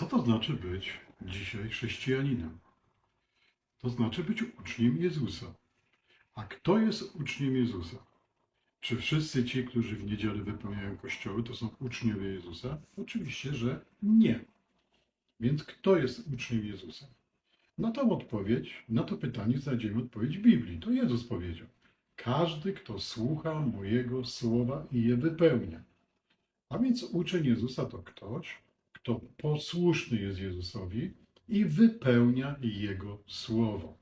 Co to znaczy być dzisiaj chrześcijaninem? To znaczy być uczniem Jezusa. A kto jest uczniem Jezusa? Czy wszyscy ci, którzy w niedzielę wypełniają kościoły, to są uczniowie Jezusa? Oczywiście, że nie. Więc kto jest uczniem Jezusa? Na tą odpowiedź, na to pytanie znajdziemy odpowiedź Biblii. To Jezus powiedział. Każdy, kto słucha mojego słowa i je wypełnia. A więc uczeń Jezusa to ktoś, kto posłuszny jest Jezusowi i wypełnia Jego słowo.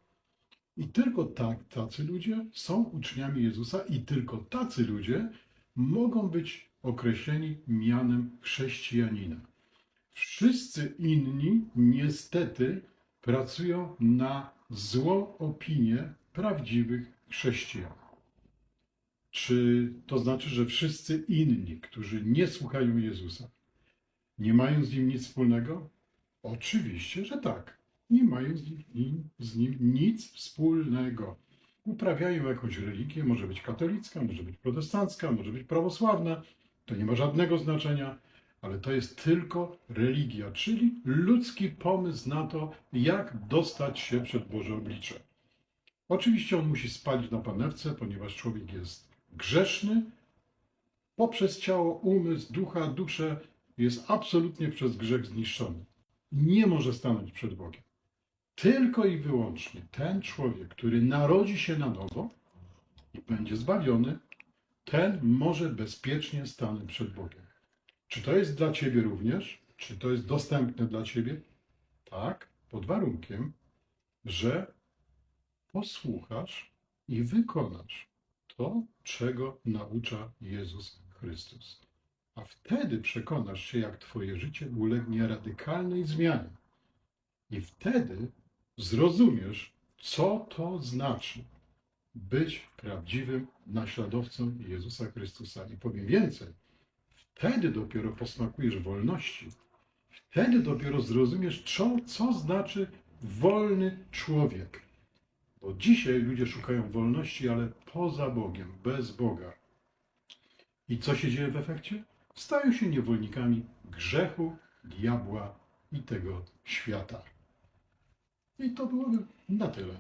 I tylko tak tacy ludzie są uczniami Jezusa i tylko tacy ludzie mogą być określeni mianem chrześcijanina. Wszyscy inni niestety pracują na złą opinię prawdziwych chrześcijan. Czy to znaczy, że wszyscy inni, którzy nie słuchają Jezusa, nie mają z nim nic wspólnego? Oczywiście, że tak. Nie mają z nim, z nim nic wspólnego. Uprawiają jakąś religię, może być katolicka, może być protestancka, może być prawosławna. To nie ma żadnego znaczenia, ale to jest tylko religia, czyli ludzki pomysł na to, jak dostać się przed Boże oblicze. Oczywiście on musi spać na panewce, ponieważ człowiek jest grzeszny. Poprzez ciało, umysł, ducha, duszę jest absolutnie przez grzech zniszczony. Nie może stanąć przed Bogiem. Tylko i wyłącznie ten człowiek, który narodzi się na nowo i będzie zbawiony, ten może bezpiecznie stanąć przed Bogiem. Czy to jest dla Ciebie również? Czy to jest dostępne dla Ciebie? Tak, pod warunkiem, że posłuchasz i wykonasz to, czego naucza Jezus Chrystus. Wtedy przekonasz się, jak Twoje życie ulegnie radykalnej zmianie. I wtedy zrozumiesz, co to znaczy być prawdziwym naśladowcą Jezusa Chrystusa. I powiem więcej, wtedy dopiero posmakujesz wolności. Wtedy dopiero zrozumiesz, co, co znaczy wolny człowiek. Bo dzisiaj ludzie szukają wolności, ale poza Bogiem, bez Boga. I co się dzieje w efekcie? Stają się niewolnikami grzechu, diabła i tego świata. I to byłoby na tyle.